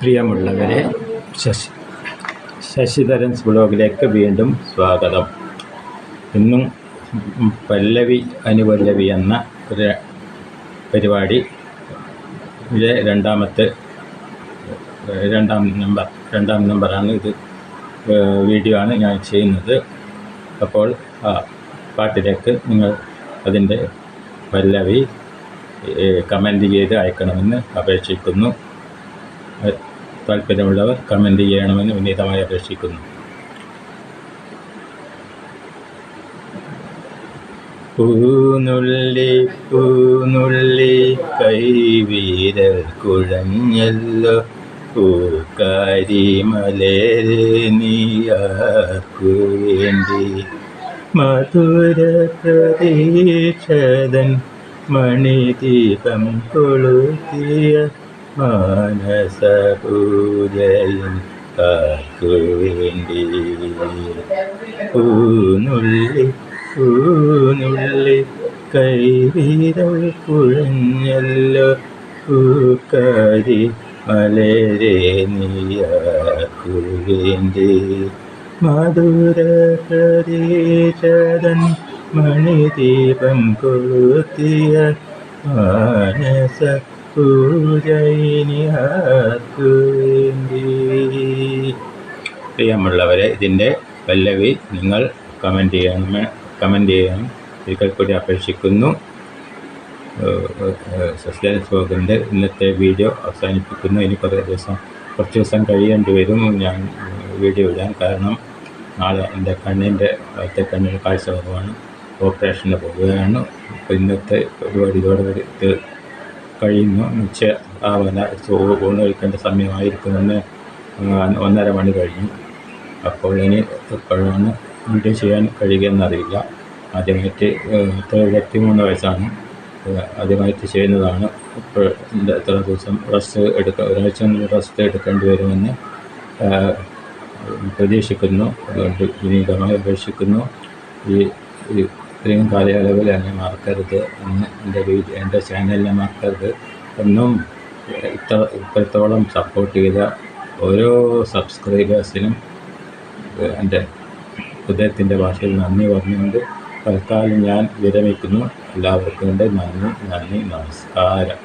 പ്രിയമുള്ളവരെ ശശി ശശിധരൻസ് ബ്ലോഗിലേക്ക് വീണ്ടും സ്വാഗതം. ഇന്നും പല്ലവി അനുപല്ലവി എന്ന ഒരു പരിപാടി ഇതിലെ രണ്ടാമത്തെ രണ്ടാം നമ്പർ രണ്ടാം നമ്പറാണ് ഇത് വീഡിയോ ആണ് ഞാൻ ചെയ്യുന്നത്. അപ്പോൾ ആ പാട്ടിലേക്ക് നിങ്ങൾ അതിന്റെ പല്ലവി കമന്റ് ചെയ്ത് അയക്കണമെന്ന് അപേക്ഷിക്കുന്നു. താല്പര്യമുള്ളവർ കമന്റ് ചെയ്യണമെന്ന് വിനീതമായി അപേക്ഷിക്കുന്നു. പൂനുള്ളി പൂനുള്ളി കൈവീരൽ കുഴഞ്ഞല്ലോ. പൂക്കാരി മലരെ നീയാർക്കു മധുര പ്രതീക്ഷതൻ മണിദീപം കൊളുത്തിയ മാനസപൂജയും കാർക്കു കാക്കുവേണ്ടി പൂനുള്ളി പൂനുള്ളി കൈവിരൽ കുഴഞ്ഞല്ലോ പൂക്കാരി മലരെ നീയാക്കുവേണ്ടി. മധുര പ്രതീക്ഷതൻ മണിദീപം കൊളുത്തിയ മാനസ പ്രിയമുള്ളവരെ ഇതിന്റെ പല്ലവി നിങ്ങൾ കമന്റ് ചെയ്യണം കമന്റ് ചെയ്യണം ഒരിക്കൽ കൂടി അപേക്ഷിക്കുന്നു. സസ്യൻസ് ബ്ലോഗിന്റെ ഇന്നത്തെ വീഡിയോ അവസാനിപ്പിക്കുന്നു. ഇനി കുറേ ദിവസം കുറച്ച് ദിവസം കഴിയേണ്ടി വരും. ഞാൻ വീഡിയോ ഇടാൻ കാരണം നാളെ എന്റെ കണ്ണിന്റെ അടുത്ത കണ്ണിന് കാഴ്ച കുറവാണ്. ഓപ്പറേഷന് പോവുകയാണ്. ഇന്നത്തെ പരിപാടി ഇതോടെ ഇത് കഴിയുന്നു. ഉച്ച ആവാന ഊണ് കഴിക്കേണ്ട സമയമായിരിക്കുമെന്ന് ഒന്നര മണി കഴിഞ്ഞു. അപ്പോൾ ഇനി എപ്പോഴാണ് വീഡിയോ ചെയ്യാൻ കഴിയുകയെന്നറിയില്ല. ആദ്യമായിട്ട് എഴുപത്തി മൂന്ന് വയസ്സാണ്. ആദ്യമായിട്ട് ചെയ്യുന്നതാണ്. ഇപ്പോൾ എത്ര ദിവസം റെസ്റ്റ് എടുക്കുക ഒരാഴ്ച റെസ്റ്റ് എടുക്കേണ്ടി വരുമെന്ന് പ്രതീക്ഷിക്കുന്നു. അതുകൊണ്ട് വിനീതമായി അപേക്ഷിക്കുന്നു. ഈ ഇത്രയും കാലയളവിൽ എന്നെ മറക്കരുത് എന്ന് എന്റെ വീഡിയോ എന്റെ ചാനലിലെ മക്കൾക്ക് ഒന്നും ഇത്ര ഇത്രത്തോളം സപ്പോർട്ട് ചെയ്ത ഓരോ സബ്സ്ക്രൈബേഴ്സിനും എന്റെ ഹൃദയത്തിന്റെ ഭാഷയിൽ നന്ദി പറഞ്ഞുകൊണ്ട് തൽക്കാലം ഞാൻ വിരമിക്കുന്നു. എല്ലാവർക്കും എന്റെ നന്ദി നന്ദി നമസ്കാരം.